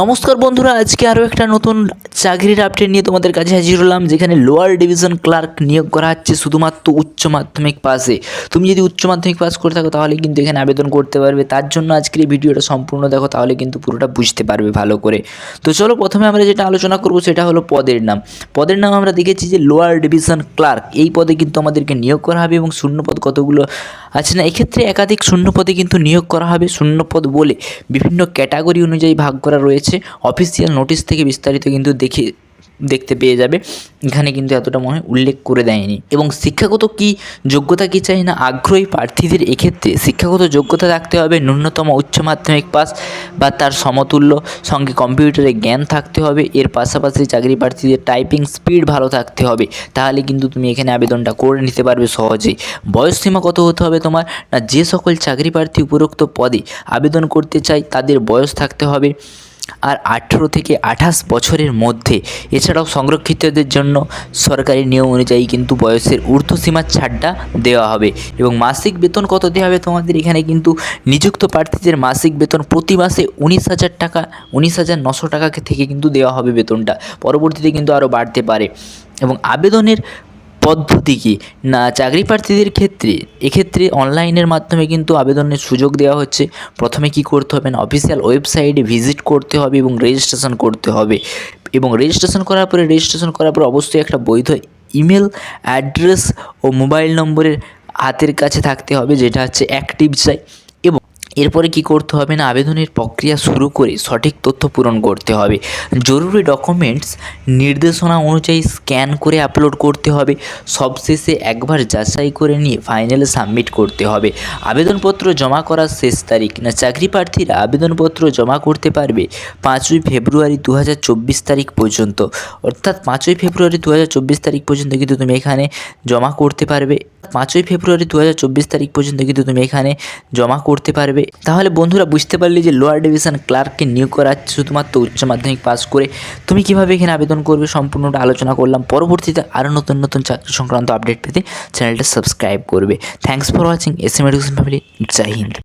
নমস্কার বন্ধুরা, আজকে আরও একটা নতুন চাকরির আপডেট নিয়ে তোমাদের কাছে হাজির হলাম, যেখানে লোয়ার ডিভিশন ক্লার্ক নিয়োগ করা হচ্ছে শুধুমাত্র উচ্চ মাধ্যমিক পাসে তুমি যদি উচ্চ মাধ্যমিক পাস করে থাকো, তাহলে কিন্তু এখানে আবেদন করতে পারবে। তার জন্য আজকের এই ভিডিওটা সম্পূর্ণ দেখো, তাহলে কিন্তু পুরোটা বুঝতে পারবে ভালো করে। তো চলো প্রথমে আমরা যেটা আলোচনা করব, সেটা হলো পদের নাম। পদের নাম আমরা দেখেছি যে লোয়ার ডিভিশন ক্লার্ক এই পদে কিন্তু আমাদেরকে নিয়োগ করা হবে এবং শূন্যপদ কতগুলো আছে না? এক্ষেত্রে একাধিক শূন্যপদে কিন্তু নিয়োগ করা হবে। শূন্যপদ বলে বিভিন্ন ক্যাটাগরি অনুযায়ী ভাগ করা রয়েছে। অফিসিয়াল নোটিশ থেকে বিস্তারিত কিন্তু দেখে, দেখতে পেয়ে যাবে। এখানে কিন্তু এতটা মনে হয় উল্লেখ করে দেয়নি। এবং শিক্ষাগত কি যোগ্যতা কি চাই না আগ্রহী প্রার্থীদের এক্ষেত্রে শিক্ষাগত যোগ্যতা থাকতে হবে, ন্যূনতম উচ্চ মাধ্যমিক পাস বা তার সমতুল্য সঙ্গে কম্পিউটারে জ্ঞান থাকতে হবে, এর পাশাপাশি চাকরি প্রার্থীদের টাইপিং স্পিড ভালো থাকতে হবে। তাহলে কিন্তু তুমি এখানে আবেদনটা করে নিতে পারবে সহজেই। বয়স সীমা কত হতে হবে তোমার? না, যে সকল চাকরি প্রার্থী উপরোক্ত পদে আবেদন করতে চায় তাদের বয়স থাকতে হবে। আর আঠেরো থেকে আঠাশ বছরের মধ্যে। এছাড়াও সংরক্ষিতদের জন্য সরকারি নিয়ম অনুযায়ী কিন্তু বয়সের ঊর্ধ্বসীমার ছাড়টা দেওয়া হবে এবং মাসিক বেতন কত দেওয়া হবে তোমাদের এখানে কিন্তু নিযুক্ত প্রার্থীদের মাসিক বেতন প্রতি মাসে উনিশ হাজার টাকা, উনিশ হাজার নশো টাকা থেকে কিন্তু দেওয়া হবে বেতনটা। পরবর্তীতে কিন্তু আরও বাড়তে পারে। এবং আবেদনের পদ্ধতি কি? না, চাকরি প্রার্থীদের ক্ষেত্রে, এক্ষেত্রে অনলাইনের মাধ্যমে কিন্তু আবেদনের সুযোগ দেওয়া হচ্ছে। প্রথমে কি করতে হবে না, অফিসিয়াল ওয়েবসাইটে ভিজিট করতে হবে এবং রেজিস্ট্রেশন করতে হবে। এবং রেজিস্ট্রেশন করার পরে, রেজিস্ট্রেশন করার পরে অবশ্যই একটা বৈধ ইমেল, অ্যাড্রেস ও মোবাইল নম্বরের হাতের কাছে থাকতে হবে, যেটা হচ্ছে অ্যাক্টিভ চাই। এরপরে কি করতে হবে না? আবেদনের প্রক্রিয়া শুরু করে সঠিক তথ্য পূরণ করতে হবে। জরুরি ডকুমেন্টস নির্দেশনা অনুযায়ী স্ক্যান করে আপলোড করতে হবে। সবশেষে একবার যাচাই করে নিয়ে ফাইনালে সাবমিট করতে হবে। আবেদনপত্র জমা করার শেষ তারিখ। না, চাকরি প্রার্থীরা আবেদনপত্র জমা করতে পারবে পাঁচই ফেব্রুয়ারি দু হাজার চব্বিশ তারিখ পর্যন্ত। অর্থাৎ পাঁচই ফেব্রুয়ারি দু হাজার চব্বিশ তারিখ পর্যন্ত কিন্তু তুমি এখানে জমা করতে পারবে। পাঁচই ফেব্রুয়ারি দু হাজার চব্বিশ তারিখ পর্যন্ত কিন্তু তুমি এখানে জমা করতে পারবে। তাহলে বন্ধুরা বুঝতে পারলে যে লোয়ার ডিভিশন ক্লার্ককে নিয়োগ করা শুধুমাত্র উচ্চ মাধ্যমিক পাস করে। তুমি কীভাবে এখানে আবেদন করবে সম্পূর্ণটা আলোচনা করলাম। পরবর্তীতে আরও নতুন নতুন চাকরি সংক্রান্ত আপডেট পেতে চ্যানেলটা সাবস্ক্রাইব করবে। Thanks for watching S M education family Jai Hind